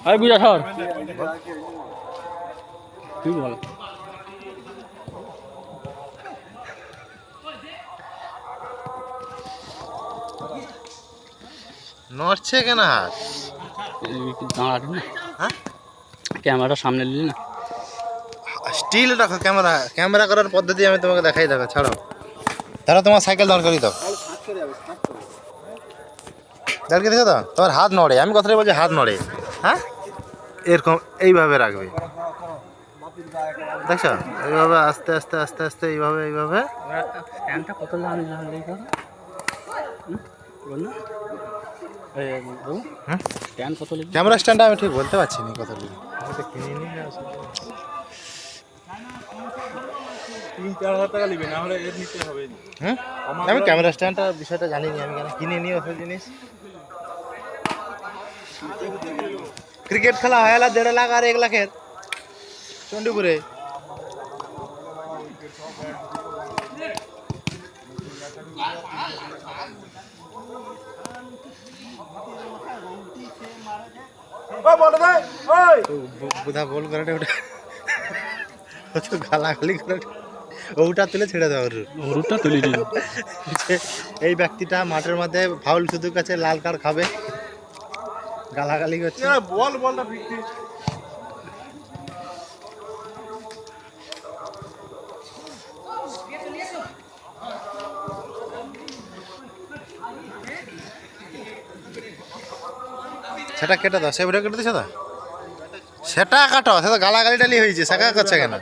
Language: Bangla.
আরে বুঝা সর। তুই বল। নড়ছে কেন হাত? দাঁড়াটি না হ্যাঁ? ক্যামেরাটা সামনে নিলি না? স্টিল রাখো ক্যামেরা ক্যামেরা করার পদ্ধতি আমি তোমাকে দেখাই দেখো ছাড়ো। ধরো তোমার সাইকেল দাঁড় করিয়ে দাও দাঁড় করিয়ে তো? তোমার হাত নড়ে আমি কথাটা বলছি হাত নড়ে। হ্যাঁ? এরকম এইভাবে রাখবে। দেখছ? এইভাবে আস্তে আস্তে আস্তে আস্তে এইভাবে এইভাবে। স্ট্যান্ডটা কত লাগবে লাগলে বল না। এই বাবু হুম? স্ট্যান্ড কত লাগবে ক্যামেরা স্ট্যান্ডটা আমি ঠিক বলতে পারছি না কত লিখে তিন চার হাজার টাকা নিবে না নিতে হবে হুম আমি ক্যামেরা স্ট্যান্ডটা বিষয়টা জানি না আমি কেন কিনে নিয়ে ওসব জিনিস? ক্রিকেট খেলা হয় না দেড় লাখ আর এক লাখের। চণ্ডীপুরে। বুধা বল করে ওটা। তো গালাগালি করে ওটা তুলে ছেড়ে দেওয়া ওর। রুটটা তুলি এই ব্যক্তিটা মাঠের মধ্যে ফাউল শুধু কাছে লাল কার্ড খাবে। গালাগালি করছে। বল বলটা ফিরতি সেটা কেটে দাও সেটা কেটে দিছো তো? সেটা কাটো সেটা গালাগালি টালি হয়েছে সেটা করছে কেন?